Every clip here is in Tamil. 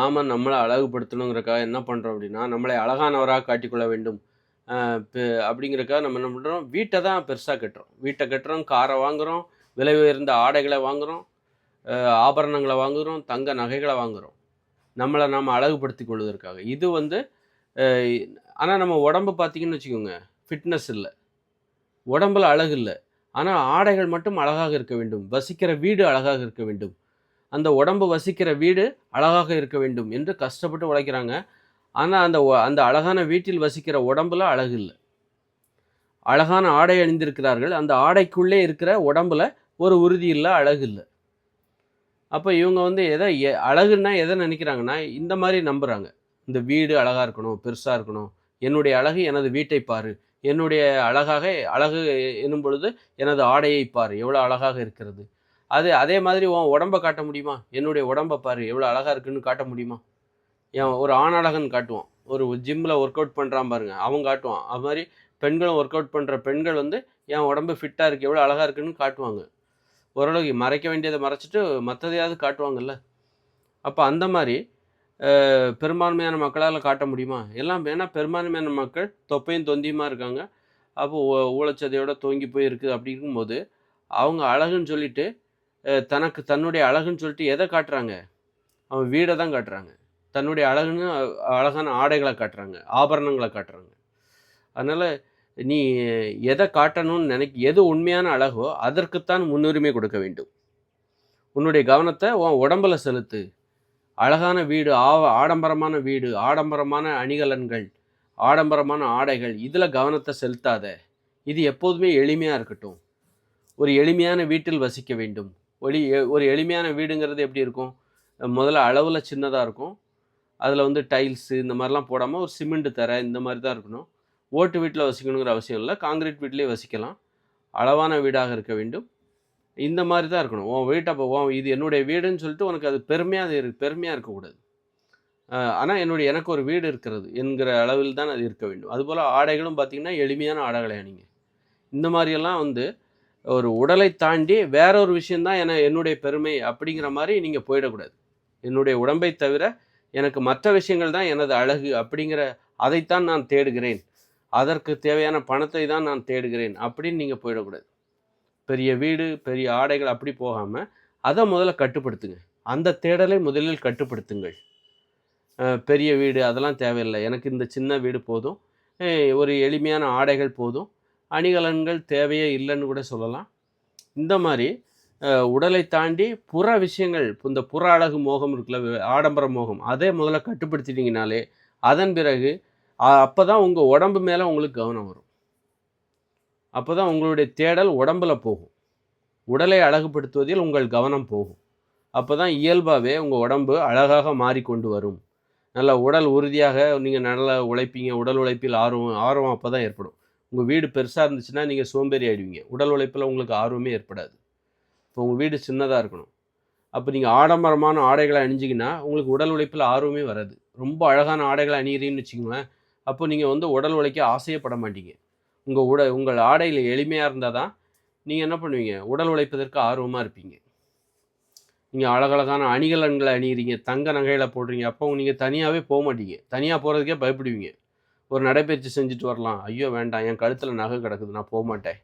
நாம் நம்மளை அழகுபடுத்தணுங்கிறக்காக என்ன பண்ணுறோம் அப்படின்னா நம்மளை அழகானவராக காட்டிக்கொள்ள வேண்டும். அப்படிங்கிறக்காக நம்ம என்ன பண்ணுறோம் வீட்டை தான் பெருசாக கட்டுறோம். வீட்டை கட்டுறோம் காரை வாங்குகிறோம் விலை உயர்ந்த ஆடைகளை வாங்குகிறோம் ஆபரணங்களை வாங்குகிறோம் தங்க நகைகளை வாங்குகிறோம் நம்மளை நாம் அழகுபடுத்தி கொள்வதற்காக. இது வந்து ஆனால் நம்ம உடம்பு பார்த்தீங்கன்னு வச்சுக்கோங்க ஃபிட்னஸ் இல்லை. உடம்புல அழகு இல்லை. ஆனால் ஆடைகள் மட்டும் அழகாக இருக்க வேண்டும். வசிக்கிற வீடு அழகாக இருக்க வேண்டும். அந்த உடம்பு வசிக்கிற வீடு அழகாக இருக்க வேண்டும் என்று கஷ்டப்பட்டு உழைக்கிறாங்க. ஆனால் அந்த அந்த அழகான வீட்டில் வசிக்கிற உடம்புல அழகு இல்லை. அழகான ஆடை அணிந்திருக்கிறார்கள். அந்த ஆடைக்குள்ளே இருக்கிற உடம்புல ஒரு உறுதி இல்லை அழகு இல்லை. அப்போ இவங்க வந்து எதை எ- அழகுன்னா எதை நினைக்கிறாங்கன்னா இந்த மாதிரி நம்புகிறாங்க இந்த வீடு அழகாக இருக்கணும் பெருசாக இருக்கணும். என்னுடைய அழகு எனது வீட்டை பாரு. என்னுடைய அழகாக அழகு எனும் பொழுது எனது ஆடையை பார். எவ்வளோ அழகாக இருக்கிறது. அது அதே மாதிரி உன் உடம்பை காட்ட முடியுமா? என்னுடைய உடம்பை பாரு எவ்வளோ அழகாக இருக்குன்னு காட்ட முடியுமா? ஏன் ஒரு ஆண் அழகன் காட்டுவான். ஒரு ஜிம்மில் ஒர்க் அவுட் பண்ணுறான் பாருங்க அவன் காட்டுவான். அது மாதிரி பெண்களும் ஒர்க் அவுட் பண்ணுற பெண்கள் வந்து என் உடம்பு ஃபிட்டாக இருக்குது எவ்வளோ அழகாக இருக்குன்னு காட்டுவாங்க. ஓரளவுக்கு மறைக்க வேண்டியதை மறைச்சிட்டு மற்றதையாவது காட்டுவாங்கல்ல. அப்போ அந்த மாதிரி பெரும்பான்மையான மக்களால் காட்ட முடியுமா? எல்லாம் ஏன்னா பெரும்பான்மையான மக்கள் தொப்பையும் தொந்தியுமா இருக்காங்க. அப்போ ஊ- ஊழச்சதையோட தொங்கி போய் இருக்குது அப்படி இருக்கும்போது அவங்க அழகுன்னு சொல்லிட்டு தனக்கு தன்னுடைய அழகுன்னு சொல்லிட்டு எதை காட்டுறாங்க? அவன் வீடை தான் காட்டுறாங்க. தன்னுடைய அழகுன்னு அழகான ஆடைகளை காட்டுறாங்க. ஆபரணங்களை காட்டுறாங்க. அதனால் நீ எதை காட்டணும்னு நினைக்க எது உண்மையான அழகோ அதற்குத்தான் முன்னுரிமை கொடுக்க வேண்டும். உன்னுடைய கவனத்தை உன் உடம்பில் செலுத்து. அழகான வீடு ஆவ ஆடம்பரமான வீடு ஆடம்பரமான அணிகலன்கள் ஆடம்பரமான ஆடைகள் இதில் கவனத்தை செலுத்தாத. இது எப்போதுமே எளிமையாக இருக்கட்டும். ஒரு எளிமையான வீட்டில் வசிக்க வேண்டும். ஒளி ஒரு எளிமையான வீடுங்கிறது எப்படி இருக்கும்? முதல்ல அளவில் சின்னதாக இருக்கும். அதில் வந்து டைல்ஸு இந்த மாதிரிலாம் போடாமல் ஒரு சிமெண்ட் தரை இந்த மாதிரி தான் இருக்கணும். ஓட்டு வீட்டில் வசிக்கணுங்கிற அவசியம் இல்லை. காங்கிரீட் வீட்லேயே வசிக்கலாம். அளவான வீடாக இருக்க வேண்டும். இந்த மாதிரி தான் இருக்கணும். உன் வீட்டை அப்போ உன் இது என்னுடைய வீடுன்னு சொல்லிட்டு உனக்கு அது பெருமையாக அது இரு பெருமையாக இருக்கக்கூடாது. ஆனால் என்னுடைய எனக்கு ஒரு வீடு இருக்கிறது என்கிற அளவில் தான் அது இருக்க வேண்டும். அதுபோல் ஆடைகளும் பார்த்திங்கன்னா எளிமையான ஆடைகளை அணிங்க இந்த மாதிரியெல்லாம் வந்து ஒரு உடலை தாண்டி வேற ஒரு விஷயந்தான் என என்னுடைய பெருமை அப்படிங்கிற மாதிரி நீங்கள் போயிடக்கூடாது. என்னுடைய உடம்பை தவிர எனக்கு மற்ற விஷயங்கள் தான் எனது அழகு அப்படிங்கிற அதைத்தான் நான் தேடுகிறேன். அதற்கு தேவையான பணத்தை தான் நான் தேடுகிறேன் அப்படின்னு நீங்கள் போயிடக்கூடாது. பெரிய வீடு பெரிய ஆடைகள் அப்படி போகாமல் அதை முதல்ல கட்டுப்படுத்துங்க. அந்த தேடலை முதலில் கட்டுப்படுத்துங்கள். பெரிய வீடு அதெல்லாம் தேவையில்லை. எனக்கு இந்த சின்ன வீடு போதும். ஒரு எளிமையான ஆடைகள் போதும். அணிகலன்கள் தேவையே இல்லைன்னு கூட சொல்லலாம். இந்த மாதிரி உடலை தாண்டி புற விஷயங்கள் இந்த புற அழகு மோகம் இருக்குல்ல ஆடம்பர மோகம் அதே முதல்ல கட்டுப்படுத்திட்டீங்கனாலே அதன் பிறகு அப்போ தான் உங்கள் உடம்பு மேலே உங்களுக்கு கவனம் வரும். அப்போ தான் உங்களுடைய தேடல் உடம்பில் போகும். உடலை அழகுபடுத்துவதில் உங்கள் கவனம் போகும். அப்போ தான் இயல்பாகவே உங்கள் உடம்பு அழகாக மாறிக்கொண்டு வரும். நல்ல உடல் உறுதியாக நீங்கள் நல்லா உழைப்பீங்க உடல் உழைப்பில் ஆர்வம் ஆர்வம் அப்போ தான் ஏற்படும். உங்கள் வீடு பெருசாக இருந்துச்சுன்னா நீங்கள் சோம்பேறி ஆயிடுவீங்க. உடல் உழைப்பில் உங்களுக்கு ஆர்வமே ஏற்படாது. இப்போ உங்கள் வீடு சின்னதாக இருக்கணும். அப்போ நீங்கள் ஆடம்பரமான ஆடைகளை அணிஞ்சிங்கன்னா உங்களுக்கு உடல் உழைப்பில் ஆர்வமே வராது. ரொம்ப அழகான ஆடைகளை அணிகிறீங்கன்னு வச்சுக்கோங்களேன். அப்போ நீங்கள் வந்து உடல் உழைக்க ஆசையப்பட மாட்டீங்க. உங்கள் உட உங்கள் ஆடையில் எளிமையாக இருந்தால் தான் நீங்கள் என்ன பண்ணுவீங்க? உடல் உழைப்பதற்கு ஆர்வமாக இருப்பீங்க. நீங்கள் அழகழகான அணிகலன்களை அணிகிறீங்க தங்க நகைகளை போடுறீங்க. அப்போ நீங்கள் தனியாகவே போக மாட்டீங்க. தனியாக போகிறதுக்கே பயப்படுவீங்க. ஒரு நடைப்பயிற்சி செஞ்சுட்டு வரலாம். ஐயோ வேண்டாம். என் கழுத்தில் நகை கிடக்குது. நான் போக மாட்டேன்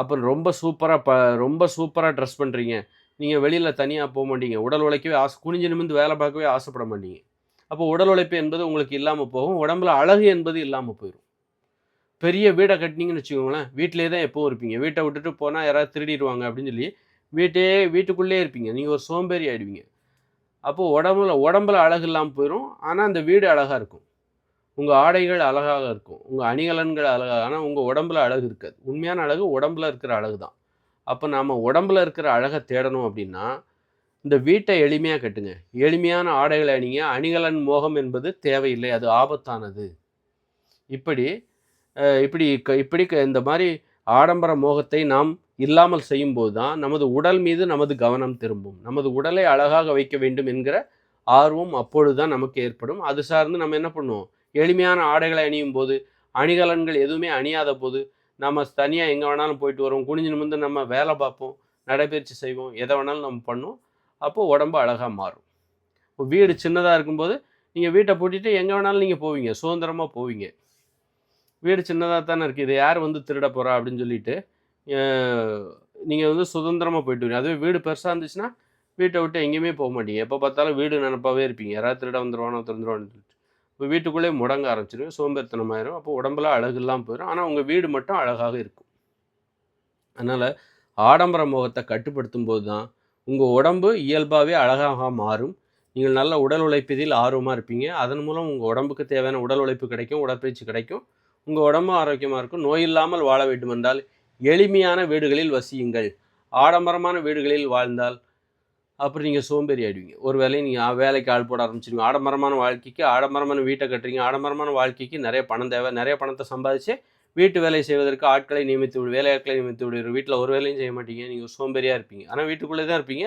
அப்போ ரொம்ப சூப்பராக ப ரொம்ப சூப்பராக ட்ரெஸ் பண்ணுறீங்க நீங்கள் வெளியில் தனியாக போக மாட்டீங்க. உடல் உழைக்கவே ஆசை குனிஞ்சு நிமிந்து வேலை பார்க்கவே ஆசைப்பட மாட்டீங்க. அப்போ உடல் உழைப்பு என்பது உங்களுக்கு இல்லாமல் போகும். உடம்புல அழகு என்பது இல்லாமல் போயிடும் பெரிய வீடை கட்டினீங்கன்னு வச்சுக்கோங்களேன். வீட்டிலே தான் எப்போவும் இருப்பீங்க. வீட்டை விட்டுட்டு போனால் யாராவது திருடிடுவாங்க அப்படின்னு சொல்லி வீட்டே வீட்டுக்குள்ளே இருப்பீங்க. நீங்கள் ஒரு சோம்பேறி ஆயிடுவீங்க. அப்போது உடம்புல உடம்புல அழகு இல்லாமல் போயிடும் ஆனால் அந்த வீடு அழகாக இருக்கும். உங்கள் ஆடைகள் அழகாக இருக்கும். உங்கள் அணிகலன்கள் அழகாக ஆனால் உங்கள் உடம்புல அழகு இருக்காது. உண்மையான அழகு உடம்புல இருக்கிற அழகு தான். அப்போ நாம் உடம்புல இருக்கிற அழகை தேடணும் அப்படின்னா இந்த வீட்டை எளிமையாக கட்டுங்க. எளிமையான ஆடைகளை அணிங்க. அணிகலன் மோகம் என்பது தேவையில்லை. அது ஆபத்தானது. இப்படி இப்படி க- இப்படி க- இந்த மாதிரி ஆடம்பர மோகத்தை நாம் இல்லாமல் செய்யும்போது தான் நமது உடல் மீது நமது கவனம் திரும்பும். நமது உடலை அழகாக வைக்க வேண்டும் என்கிற ஆர்வம் அப்பொழுது தான் நமக்கு ஏற்படும். அது சார்ந்து நம்ம என்ன பண்ணுவோம்? எளிமையான ஆடைகளை அணியும் போது அணிகலன்கள் எதுவுமே அணியாத போது நம்ம தனியாக எங்கே வேணாலும் போயிட்டு வரோம் குனிஞ்சு நிமிந்து நம்ம வேலை பார்ப்போம் நடைபயிற்சி செய்வோம் எதை வேணாலும் நம்ம பண்ணுவோம். அப்போது உடம்பு அழகாக மாறும். இப்போ வீடு சின்னதாக இருக்கும்போது நீங்கள் வீட்டை பூட்டிட்டு எங்கே வேணாலும் நீங்கள் போவீங்க சுதந்திரமாக போவீங்க. வீடு சின்னதாக தானே இருக்குது இதை யார் வந்து திருட போகிறா அப்படின்னு சொல்லிட்டு நீங்கள் வந்து சுதந்திரமாக போயிட்டு வரீங்க. அதுவே வீடு பெருசாக இருந்துச்சுன்னா வீட்டை விட்டு எங்கேயுமே போக மாட்டீங்க. எப்போ பார்த்தாலும் வீடு நினப்பாவே இருப்பீங்க. யாராவது திருட வந்துடுவானோ திறந்துருவான்னு சொல்லிட்டு. இப்போ வீட்டுக்குள்ளே முடங்க ஆரம்பிச்சிடும் சோம்பேறித்தனமாயிரும். அப்போ உடம்புல அழகு இல்லாமல் போயிடும் ஆனால் உங்கள் வீடு மட்டும் அழகாக இருக்கும். அதனால் ஆடம்பர முகத்தை கட்டுப்படுத்தும் போது தான் உங்கள் உடம்பு இயல்பாகவே அழகாக மாறும். நீங்கள் நல்ல உடல் உழைப்பதில் ஆர்வமாக இருப்பீங்க. அதன் மூலம் உங்கள் உடம்புக்கு தேவையான உடல் உழைப்பு கிடைக்கும் உடற்பயிற்சி கிடைக்கும். உங்கள் உடம்பும் ஆரோக்கியமாக இருக்கும். நோய் இல்லாமல் வாழ வேண்டும் என்றால் எளிமையான வீடுகளில் வசியுங்கள். ஆடம்பரமான வீடுகளில் வாழ்ந்தால் அப்புறம் நீங்கள் சோம்பேறி ஆயிடுவீங்க. ஒரு வேலையை நீங்கள் வேலைக்கு ஆள் போட ஆரம்பிச்சிருவீங்க. ஆடம்பரமான வாழ்க்கைக்கு ஆடம்பரமான வீட்டை கட்டுறீங்க. ஆடம்பரமான வாழ்க்கைக்கு நிறைய பணம் தேவை. நிறைய பணத்தை சம்பாதிச்சு வீட்டு வேலை செய்வதற்கு ஆட்களை நியமித்து விடு வேலையாட்களை நியமித்து விடுவீங்க வீட்டில் ஒரு வேலையும் செய்ய மாட்டீங்க. நீங்கள் சோம்பேறியாக இருப்பீங்க. ஆனால் வீட்டுக்குள்ளே தான் இருப்பீங்க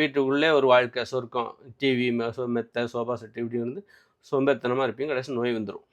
வீட்டுக்குள்ளே ஒரு வாழ்க்கை சொர்க்கம் டிவி மெத்த சோஃபா செட்டு இப்படி வந்து சோம்பேறித்தனமாக இருப்பீங்க. கடைசி நோய் வந்துடும்